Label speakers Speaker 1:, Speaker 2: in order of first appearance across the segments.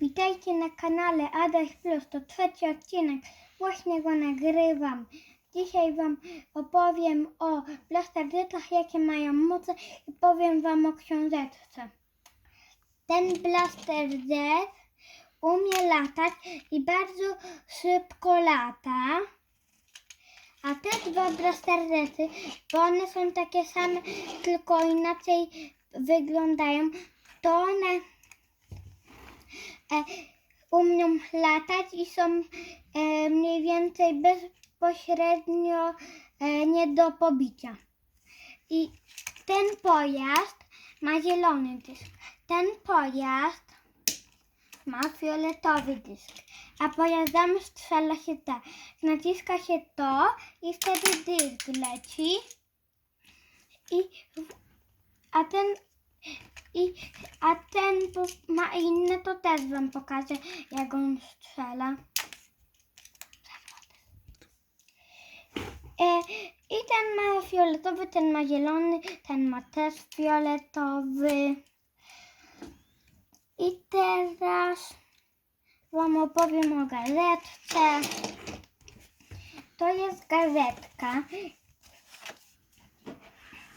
Speaker 1: Witajcie na kanale Adaś Plus, to trzeci odcinek, właśnie go nagrywam. Dzisiaj Wam opowiem o blasterzetach, jakie mają moce i powiem Wam o książeczce. Ten blaster Z umie latać i bardzo szybko lata. A te dwa blasterzety, bo one są takie same, tylko inaczej wyglądają, to one umią latać i są e, mniej więcej bezpośrednio e, nie do pobicia. I ten pojazd ma zielony dysk. Ten pojazd ma fioletowy dysk. A pojazdami strzela się tak. Naciska się to i wtedy dysk leci. I, a ten i, a ten ma inne, to też wam pokażę, jak on strzela. E, I ten ma fioletowy, ten ma zielony, ten ma też fioletowy. I teraz wam opowiem o gazetce. To jest gazetka.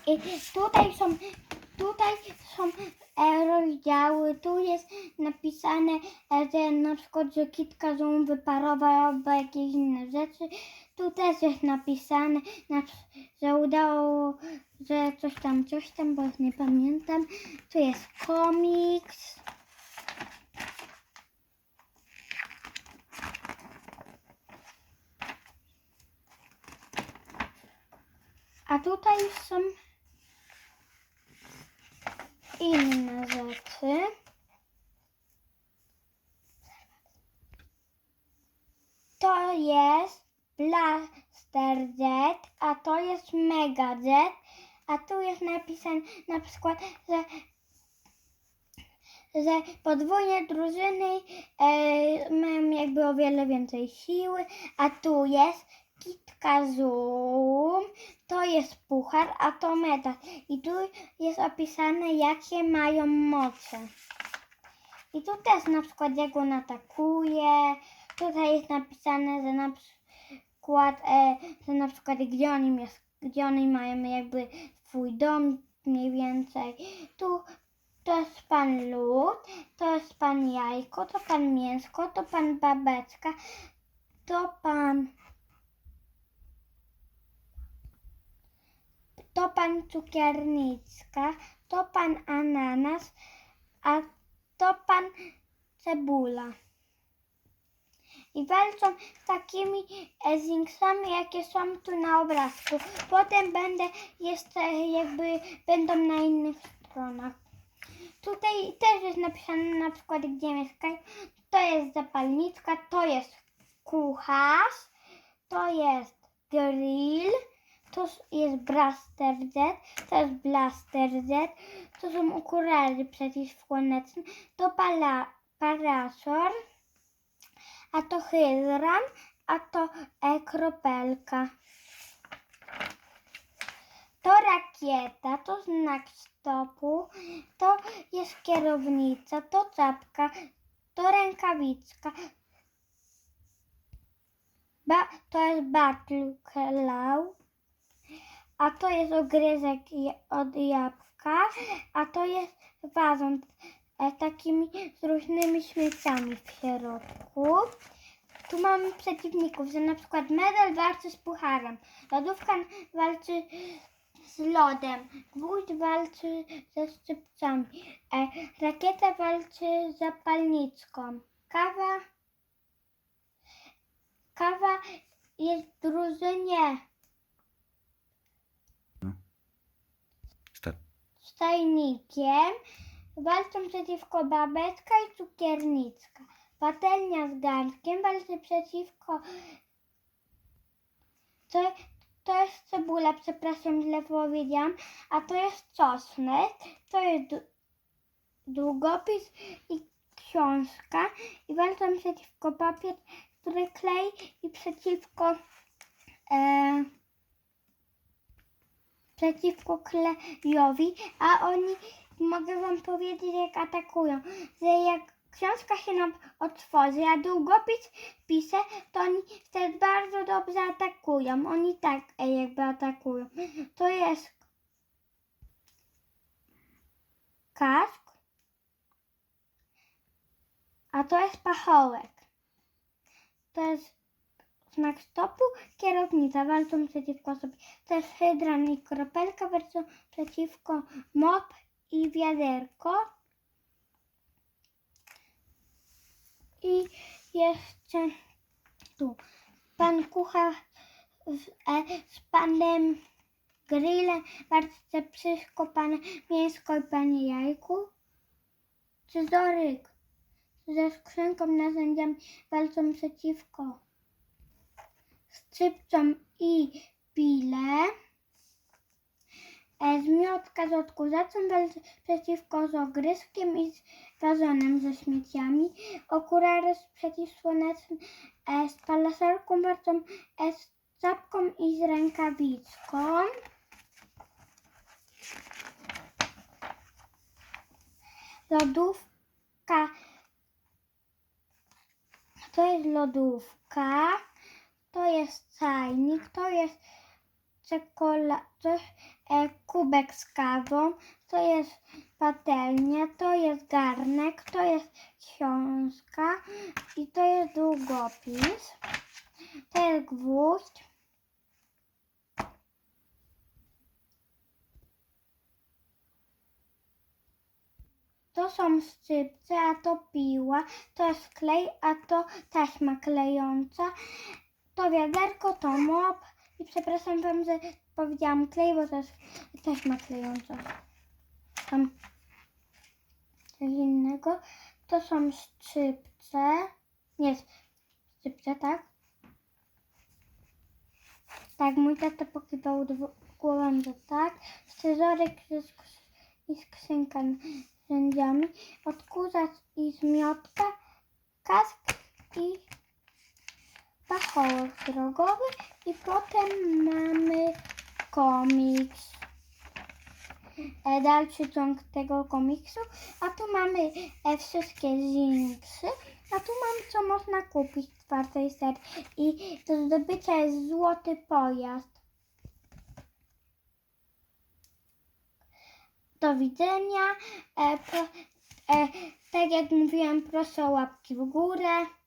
Speaker 1: I tutaj są, tutaj są e, rozdziały, tu jest napisane, e, że na przykład, że kitka zoom wyparował albo jakieś inne rzeczy. Tu też jest napisane, że udało, że coś tam, coś tam, bo nie pamiętam. Tu jest komiks. A tutaj są inne rzeczy. To jest Blaster Z, a to jest Mega Z, a tu jest napisane na przykład, że że podwójne drużyny e, mają jakby o wiele więcej siły, a tu jest Kitka Zoom, to jest puchar, a to. I tu jest opisane, jakie mają moce. I tu też na przykład jak on atakuje. Tutaj jest napisane, że na przykład, e, że na przykład gdzie oni, mies- gdzie oni mają jakby swój dom mniej więcej. Tu to jest pan lód, to jest pan jajko, to pan mięsko, to pan babeczka, to pan to pan cukiernicka, to pan ananas, a to pan cebula. I walczą z takimi e, zinksami, jakie są tu na obrazku. Potem będę jeszcze jakby będą na innych stronach. Tutaj też jest napisane na przykład gdzie mieszkają. To jest zapalniczka, to jest kucharz, to jest grill, to jest Blaster Z, to jest Blaster Z, to są okulary przeciwsłoneczne, to pala, parasol, a to hydran, a to e, kropelka. To rakieta, to znak stopu, to jest kierownica, to czapka, to rękawiczka, ba, to jest battle claw, a to jest ogryzek od jabłka, a to jest wazon e, takimi z różnymi śmieciami w środku. Tu mamy przeciwników, że na przykład medal walczy z pucharem, lodówka walczy z lodem, gwóźdź walczy ze szczypcami, e, rakieta walczy z zapalniczką, kawa, kawa jest w drużynie tajnikiem, walczą przeciwko babeczka i cukiernicka. Patelnia z garnkiem walczy przeciwko. To, to jest cebula, przepraszam, źle powiedziałam. A to jest czosnek, to jest długopis i książka. I walczą przeciwko papier, który klei i przeciwko. E, przeciwko klejowi, a oni, mogę wam powiedzieć jak atakują, że jak książka się nam otworzy, a długopis pisze, to oni wtedy bardzo dobrze atakują. Oni tak e, jakby atakują. To jest kask, a to jest pachołek. To jest znak stopu, kierownica walczą przeciwko sobie. To jest hydran i kropelka walczą przeciwko mop i wiaderko. I jeszcze tu pan kucharz z, e, z panem grillem bardzo wszystko pan mięsko i panie jajku. Scyzoryk ze skrzynką narzędziami walczą przeciwko skrzypcom i pile. E, Zmiotka z walczy przeciwko z ogryskiem i z wazonem ze śmieciami. Okulary z przeciwsłonecznym e, z palaserką walczą e, z czapką i z rękawiczką. Lodówka. To jest lodówka. To jest czajnik. To jest czekolada. To jest e, kubek z kawą. To jest patelnia. To jest garnek. To jest książka. I to jest długopis. To jest gwóźdź. To są szczypce, a to piła, to jest klej, a to taśma klejąca. To wiaderko, to mop. I przepraszam wam, że powiedziałam klej, bo to jest taśma klejąca. Tam coś innego. To są szczypce. Nie, szczypce, tak? Tak, mój tata pokiwał głową, że tak. Scyzoryk i skrzynka narzędziami. Odkurzacz i zmiotka. Kask i pachołek drogowy. I potem mamy komiks. E, dalszy ciąg tego komiksu. A tu mamy e, wszystkie zinksy. A tu mamy co można kupić w czwartej serii. I do zdobycia jest złoty pojazd. Do widzenia. E, pro, e, tak jak mówiłam, proszę o łapki w górę.